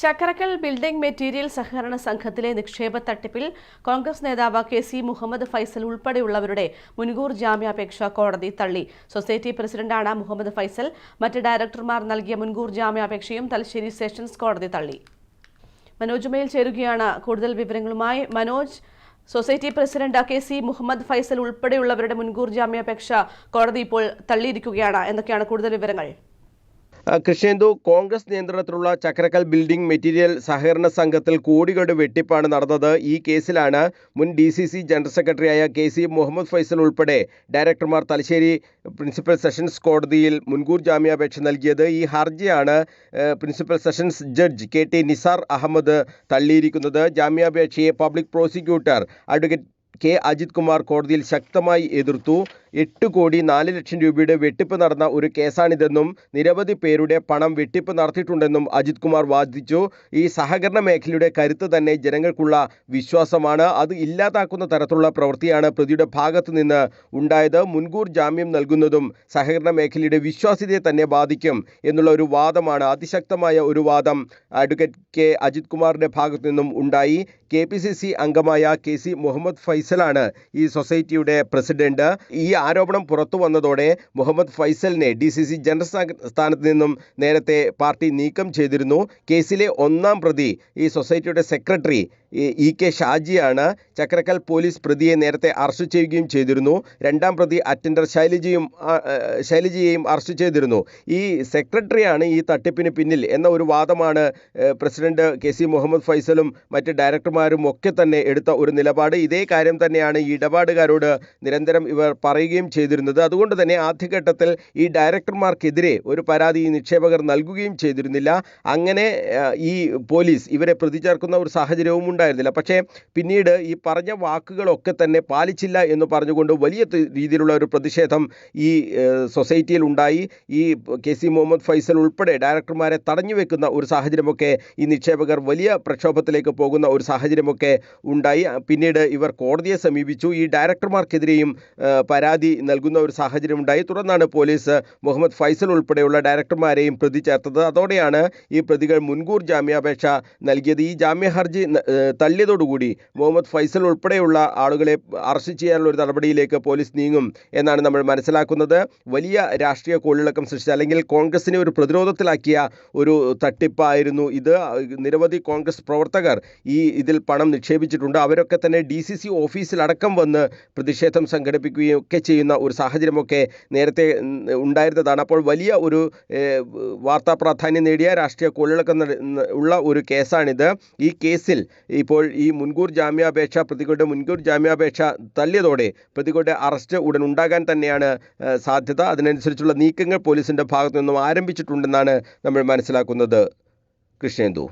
Chakkarakkal building material സഹകരണ സംഘത്തിലെ നിക്ഷേപ തട്ടിപ്പിൽ കോൺഗ്രസ് നേതാവ് കെ സി മുഹമ്മദ് ഫൈസൽ ഉൾപ്പെടെയുള്ളവരുടെ മുൻകൂർ ജാമ്യാപേക്ഷ കോടതി തള്ളി. സൊസൈറ്റി പ്രസിഡന്റാണ് മുഹമ്മദ് ഫൈസൽ. മറ്റ് ഡയറക്ടർമാർ നൽകിയ മുൻകൂർ ജാമ്യാപേക്ഷയും തലശ്ശേരി സെഷൻസ് കോടതി തള്ളി. മനോജ് മേൽ ചേരുകയാണ്. കൂടുതൽ വിവരങ്ങളുമായി Manoj. Society president K C Muhammad Faisal ഉൾപ്പെടെയുള്ളവരുടെ മുൻകൂർ ജാമ്യാപേക്ഷ കോടതി ഇപ്പോൾ തള്ളിയിരിക്കുകയാണ്. എന്തൊക്കെയാണ് കൂടുതൽ വിവരങ്ങൾ? ആ, കൃഷ്ണേന്ദു കോൺഗ്രസ് നിയന്ത്രണത്തിലുള്ള ചക്രക്കൽ ബിൽഡിംഗ് മെറ്റീരിയൽ സഹകരണ സംഘത്തിൽ കോടികളുടെ വെട്ടിപ്പാണ് നടന്നത്. ഈ കേസിലാണ് മുൻ ഡി സി സി ജനറൽ സെക്രട്ടറിയായ കെ സി മുഹമ്മദ് ഫൈസൽ ഉൾപ്പെടെ ഡയറക്ടർമാർ തലശ്ശേരി പ്രിൻസിപ്പൽ സെഷൻസ് കോടതിയിൽ മുൻകൂർ ജാമ്യാപേക്ഷ നൽകിയത്. ഈ ഹർജിയാണ് principal sessions judge K T Nisar Ahmed തള്ളിയിരിക്കുന്നത്. ജാമ്യാപേക്ഷയെ public prosecutor advocate K. Ajith Kumar കോടതിയിൽ ശക്തമായി എതിർത്തു. എട്ട് കോടി നാല് ലക്ഷം രൂപയുടെ വെട്ടിപ്പ് നടന്ന ഒരു കേസാണിതെന്നും നിരവധി പേരുടെ പണം വെട്ടിപ്പ് നടത്തിയിട്ടുണ്ടെന്നും അജിത് കുമാർ വാദിച്ചു. ഈ സഹകരണ മേഖലയുടെ കരുത്ത് തന്നെ ജനങ്ങൾക്കുള്ള വിശ്വാസമാണ്. അത് ഇല്ലാതാക്കുന്ന തരത്തിലുള്ള പ്രവൃത്തിയാണ് പ്രതിയുടെ ഭാഗത്തു നിന്ന് ഉണ്ടായത്. മുൻകൂർ ജാമ്യം നൽകുന്നതും സഹകരണ മേഖലയുടെ വിശ്വാസ്യതയെ തന്നെ ബാധിക്കും എന്നുള്ള ഒരു വാദമാണ് അതിശക്തമായ ഒരു വാദം അഡ്വക്കേറ്റ് കെ. അജിത് കുമാറിന്റെ ഭാഗത്തു നിന്നും ഉണ്ടായി. കെ പി സി സി അംഗമായ കെ സി മുഹമ്മദ് ഫൈസലാണ് ഈ സൊസൈറ്റിയുടെ പ്രസിഡന്റ്. ഈ ആരോപണം പുറത്തു വന്നതോടെ മുഹമ്മദ് ഫൈസലിനെ ഡി സി സി ജനറൽ സ്ഥാ- സ്ഥാനത്ത് നിന്നും നേരത്തെ പാർട്ടി നീക്കം ചെയ്തിരുന്നു. കേസിലെ ഒന്നാം പ്രതി ഈ സൊസൈറ്റിയുടെ സെക്രട്ടറി ഇ കെ ഷാജിയാണ് ചക്രക്കൽ പോലീസ് പ്രതിയെ നേരത്തെ അറസ്റ്റ് ചെയ്യുകയും ചെയ്തിരുന്നു. രണ്ടാം പ്രതി അറ്റൻഡർ ശൈലജയും ശൈലജയെയും അറസ്റ്റ് ചെയ്തിരുന്നു. ഈ സെക്രട്ടറിയാണ് ഈ തട്ടിപ്പിന് പിന്നിൽ എന്ന ഒരു വാദമാണ് പ്രസിഡന്റ് കെ സി മുഹമ്മദ് ഫൈസലും മറ്റ് ഡയറക്ടർമാരും ഒക്കെ തന്നെ എടുത്ത ഒരു നിലപാട്. ഇതേ കാര്യം തന്നെയാണ് ഈ ഇടപാടുകാരോട് നിരന്തരം ഇവർ പറയുകയും ചെയ്തിരുന്നത്. അതുകൊണ്ട് തന്നെ ആദ്യഘട്ടത്തിൽ ഈ ഡയറക്ടർമാർക്കെതിരെ ഒരു പരാതി നിക്ഷേപകർ നൽകുകയും ചെയ്തിരുന്നില്ല. അങ്ങനെ ഈ പോലീസ് ഇവരെ പ്രതി ചേർക്കുന്ന ഒരു സാഹചര്യവും ഉണ്ടായിരുന്നില്ല. പക്ഷേ പിന്നീട് ഈ പറഞ്ഞ വാക്കുകളൊക്കെ തന്നെ പാലിച്ചില്ല എന്ന് പറഞ്ഞുകൊണ്ട് വലിയ രീതിയിലുള്ള ഒരു പ്രതിഷേധം ഈ സൊസൈറ്റിയിൽ ഉണ്ടായി. ഈ കെ സി മുഹമ്മദ് ഫൈസൽ ഉൾപ്പെടെ ഡയറക്ടർമാരെ തടഞ്ഞു വെക്കുന്ന ഒരു സാഹചര്യമൊക്കെ ഈ നിക്ഷേപകർ വലിയ പ്രക്ഷോഭത്തിലേക്ക് പോകുന്ന ഒരു സാഹചര്യമൊക്കെ ഉണ്ടായി. പിന്നീട് ഇവർ കോടതിയെ സമീപിച്ചു. ഈ ഡയറക്ടർമാർക്കെതിരെയും പരാതി നൽകുന്ന ഒരു സാഹചര്യം ഉണ്ടായി. തുടർന്നാണ് പോലീസ് മുഹമ്മദ് ഫൈസൽ ഉൾപ്പെടെയുള്ള ഡയറക്ടർമാരെയും പ്രതി ചേർത്തത്. അതോടെയാണ് ഈ പ്രതികൾ മുൻകൂർ ജാമ്യാപേക്ഷ നൽകിയത്. ഈ ജാമ്യ ഹർജി തള്ളിയതോടുകൂടി മുഹമ്മദ് ഫൈസൽ ഉൾപ്പെടെയുള്ള ആളുകളെ അറസ്റ്റ് ചെയ്യാനുള്ള ഒരു നടപടിയിലേക്ക് പോലീസ് നീങ്ങും എന്നാണ് നമ്മൾ മനസ്സിലാക്കുന്നത്. വലിയ രാഷ്ട്രീയ കോളിളക്കം സൃഷ്ടിച്ച അല്ലെങ്കിൽ കോൺഗ്രസിനെ ഒരു പ്രതിരോധത്തിലാക്കിയ ഒരു തട്ടിപ്പായിരുന്നു ഇത്. നിരവധി കോൺഗ്രസ് പ്രവർത്തകർ ഈ ഇതിൽ പണം നിക്ഷേപിച്ചിട്ടുണ്ട്. അവരൊക്കെ തന്നെ ഡി സി സി ഓഫീസിലടക്കം വന്ന് പ്രതിഷേധം സംഘടിപ്പിക്കുകയും ഒക്കെ ചെയ്യുന്ന ഒരു സാഹചര്യമൊക്കെ നേരത്തെ ഉണ്ടായിരുന്നതാണ്. അപ്പോൾ വലിയ ഒരു വാർത്താ പ്രാധാന്യം നേടിയ രാഷ്ട്രീയ കോളിളക്കം ഉള്ള ഒരു കേസാണിത്. ഈ കേസിൽ ഇപ്പോൾ ഈ മുൻകൂർ ജാമ്യാപേക്ഷ പ്രതികളുടെ മുൻകൂർ ജാമ്യാപേക്ഷ തള്ളിയതോടെ പ്രതികളുടെ അറസ്റ്റ് ഉടൻ ഉണ്ടാകാൻ തന്നെയാണ് സാധ്യത. അതിനനുസരിച്ചുള്ള നീക്കങ്ങൾ പോലീസിന്റെ ഭാഗത്തു നിന്നും ആരംഭിച്ചിട്ടുണ്ടെന്നാണ് നമ്മൾ മനസ്സിലാക്കുന്നത്. കൃഷ്ണേന്ദു.